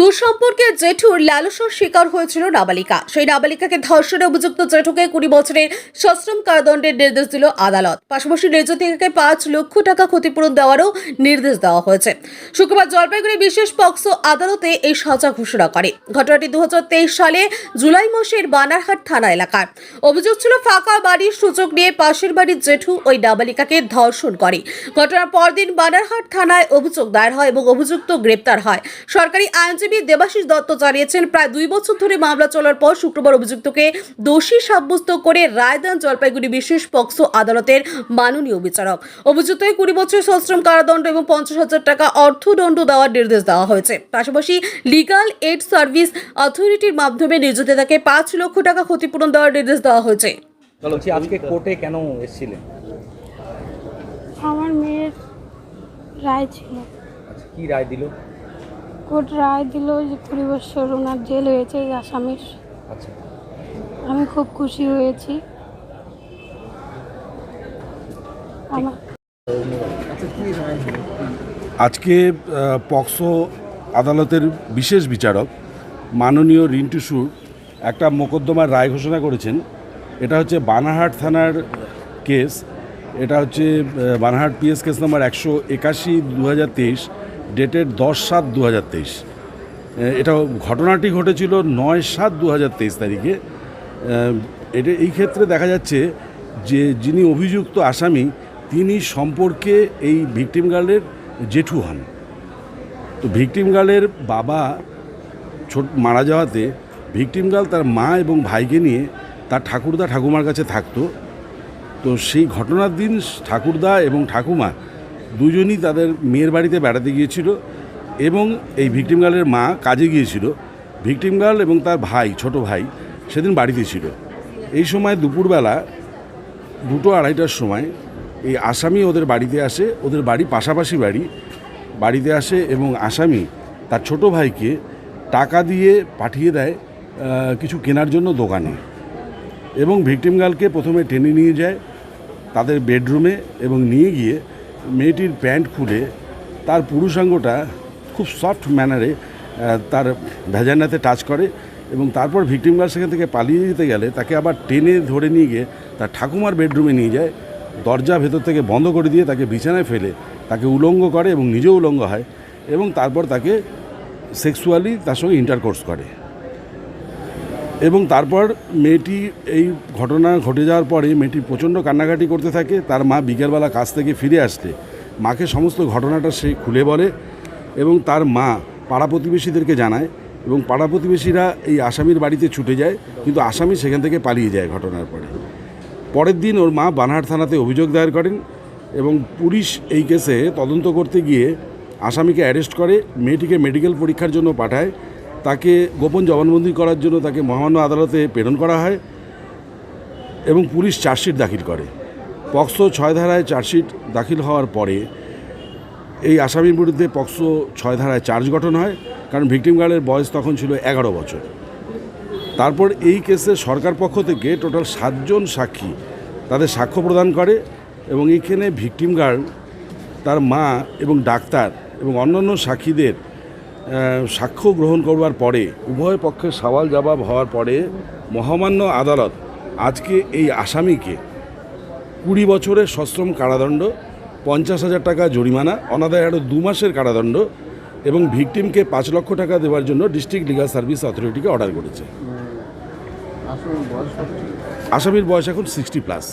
দুঃসম্পর্কে জেঠুর লালসার শিকার হয়েছিল নাবালিকা। সেই নাবালিকাকে ধর্ষণে অভিযুক্ত জেঠুকে কুড়ি বছরের সশ্রম কারাদণ্ডের নির্দেশ দিল আদালত। পাশাপাশি নির্যাতিকাকে পাঁচ লক্ষ টাকা ক্ষতিপূরণ দেওয়ারও নির্দেশ দেওয়া হয়েছে। শুক্রবার জলপাইগুড়ি বিশেষ পক্সো আদালতে এই সাজা ঘোষণা করে। ঘটনাটি দুই হাজার তেইশ সালে জুলাই মাসের বানারহাট থানা এলাকার। অভিযোগ ছিল, ফাঁকা বাড়ির সুযোগ নিয়ে পাশের বাড়ির জেঠু ওই নাবালিকাকে ধর্ষণ করে। ঘটনার পরদিন বানারহাট থানায় অভিযোগ দায়ের হয় এবং অভিযুক্ত গ্রেপ্তার হয়। সরকারি আইনজীবী দেবাশিস দত্ত জানিয়েছেন প্রায় দুই বছর ধরে মামলা চলার পর শুক্রবার অভিযুক্তকে দোষী সাব্যস্ত করে রায় দেন জলপাইগুড়ি বিশেষ পক্সো আদালতের মাননীয় বিচারক। অভিযুক্তকে কুড়ি বছর সশ্রম কারাদণ্ড এবং পঞ্চাশ হাজার টাকা অর্থদণ্ড দেওয়ার নির্দেশ দেওয়া হয়েছে। পাশাপাশি লিগাল এইড সার্ভিস অথরিটির মাধ্যমে নির্যাতিতাকে পাঁচ লক্ষ টাকা ক্ষতিপূরণ দেওয়ার নির্দেশ দেওয়া হয়েছে। আজকে কোর্টে কেন এসেছিলেন? আমার মেয়ের রায় ছিল। আচ্ছা কি রায় দিল? কোর্ট রায় দিল যে কুড়ি বছর ওনার জেল হয়েছে এই আসামির আচ্ছা। আমি খুব খুশি হয়েছি। আমার আজকে পক্সো আদালতের বিশেষ বিচারক মাননীয় রিন্টু সুর একটা মোকদ্দমার রায় ঘোষণা করেছেন। এটা হচ্ছে বানারহাট থানার কেস। এটা হচ্ছে আহ, বানারহাট পিএস কেস নম্বর একশো একাশি দু হাজার তেইশ। ডেটেড দশ সাত দু হাজার তেইশ এটা ঘটনাটি ঘটেছিল নয় সাত দু হাজার তেইশ তারিখে। এটা এই ক্ষেত্রে দেখা যাচ্ছে যে যিনি অভিযুক্ত আসামি, তিনি সম্পর্কে এই ভিকটিম গার্লের জেঠু হন। তো ভিকটিম গার্লের বাবা ছোট, মারা যাওয়াতে ভিকটিম গার্ল তার মা এবং ভাইকে নিয়ে তার ঠাকুরদা ঠাকুমার কাছে থাকতো। তো সেই ঘটনার দিন ঠাকুরদা এবং ঠাকুমা দুজনই তাদের মেয়ের বাড়িতে বেড়াতে গিয়েছিল এবং এই ভিকটিম গার্লের মা কাজে গিয়েছিল। ভিকটিম গার্ল এবং তার ভাই, ছোট ভাই সেদিন বাড়িতে ছিল। এই সময় দুপুরবেলা দুটো আড়াইটার সময় এই আসামি ওদের বাড়িতে আসে, ওদের বাড়ি পাশাপাশি বাড়ি, বাড়িতে আসে এবং আসামি তার ছোট ভাইকে টাকা দিয়ে পাঠিয়ে দেয় কিছু কেনার জন্য দোকানে এবং ভিকটিম গার্লকে প্রথমে টেনে নিয়ে যায় তাদের বেডরুমে এবং নিয়ে গিয়ে মেয়েটির প্যান্ট খুলে তার পুরুষাঙ্গটা খুব সফট ম্যানারে তার ভেজানাতে টাচ করে এবং তারপর ভিকটিম গার্ল সেখান থেকে পালিয়ে যেতে গেলে তাকে আবার টেনে ধরে নিয়ে গিয়ে তার ঠাকুমার বেডরুমে নিয়ে যায়, দরজা ভেতর থেকে বন্ধ করে দিয়ে তাকে বিছানায় ফেলে, তাকে উলঙ্গ করে এবং নিজেও উলঙ্গ হয় এবং তারপর তাকে সেক্সুয়ালি তার সঙ্গে ইন্টারকোর্স করে। এবং তারপর মেয়েটি এই ঘটনা ঘটে যাওয়ার পরে মেয়েটি প্রচণ্ড কান্নাকাটি করতে থাকে, তার মা বিকেলবেলা কাজ থেকে ফিরে আসতে মাকে সমস্ত ঘটনাটা সে খুলে বলে এবং তার মা পাড়া প্রতিবেশীদেরকে জানায় এবং পাড়া প্রতিবেশীরা এই আসামির বাড়িতে ছুটে যায়, কিন্তু আসামি সেখান থেকে পালিয়ে যায় ঘটনার পরে। পরের দিন ওর মা বানহাট থানাতে অভিযোগ দায়ের করেন এবং পুলিশ এই কেসে তদন্ত করতে গিয়ে আসামিকে অ্যারেস্ট করে, মেয়েটিকে মেডিকেল পরীক্ষার জন্য পাঠায় তাকে গোপন জবানবন্দি করার জন্য তাকে মহামান্য আদালতে প্রেরণ করা হয় এবং পুলিশ চার্জশিট দাখিল করে। পক্সো ছয় ধারায় চার্জশিট দাখিল হওয়ার পরে এই আসামির বিরুদ্ধে পক্সো ছয় ধারায় চার্জ গঠন হয়, কারণ ভিকটিম গার্ডের বয়স তখন ছিল এগারো বছর। তারপর এই কেসে সরকার পক্ষ থেকে টোটাল সাতজন সাক্ষী তাদের সাক্ষ্য প্রদান করে এবং এইখানে ভিকটিম গার্ড, তার মা এবং ডাক্তার এবং অন্যান্য সাক্ষীদের সাক্ষ্য গ্রহণ করবার পরে উভয় পক্ষের সওয়াল জবাব হওয়ার পরে মহামান্য আদালত আজকে এই আসামিকে কুড়ি বছরের সশ্রম কারাদণ্ড পঞ্চাশ হাজার টাকা জরিমানা অনাদায় আরও দু মাসের কারাদণ্ড এবং ভিকটিমকে পাঁচ লক্ষ টাকা দেওয়ার জন্য ডিস্ট্রিক্ট লিগাল সার্ভিস অথরিটিকে অর্ডার করেছে। আসামির বয়স এখন সিক্সটি প্লাস।